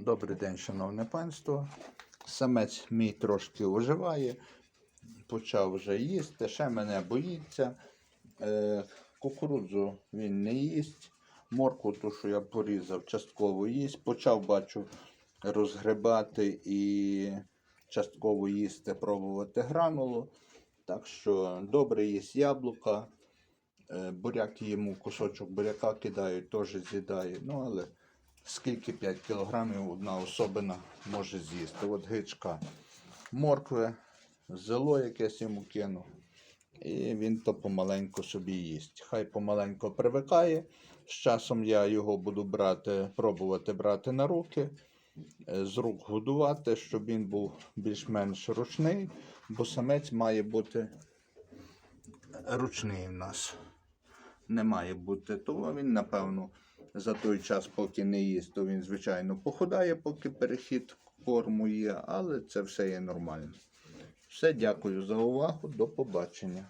Добрий день, шановне панство. Самець мій трошки оживає, почав вже їсти, ще мене боїться. Е, кукурудзу він не їсть. Морку, ту, що я порізав, частково їсть. Почав, бачу, розгребати і частково їсти, пробувати гранулу. Так що добре їсть яблука. Е, буряк йому кусочок буряка кидають, теж з'їдає. Ну, але скільки 5 кілограмів одна особина може з'їсти. От гичка моркви, зело якесь йому кину. І він то помаленьку собі їсть. Хай помаленьку привикає. З часом я його буду брати, пробувати брати на руки, е, з рук годувати, щоб він був більш-менш ручний, бо самець має бути ручний в нас. Не має бути. Тому він, напевно, за той час, поки не їсть, то він, звичайно, походає, поки перехід корму є, але це все є нормально. Все, дякую за увагу. До побачення.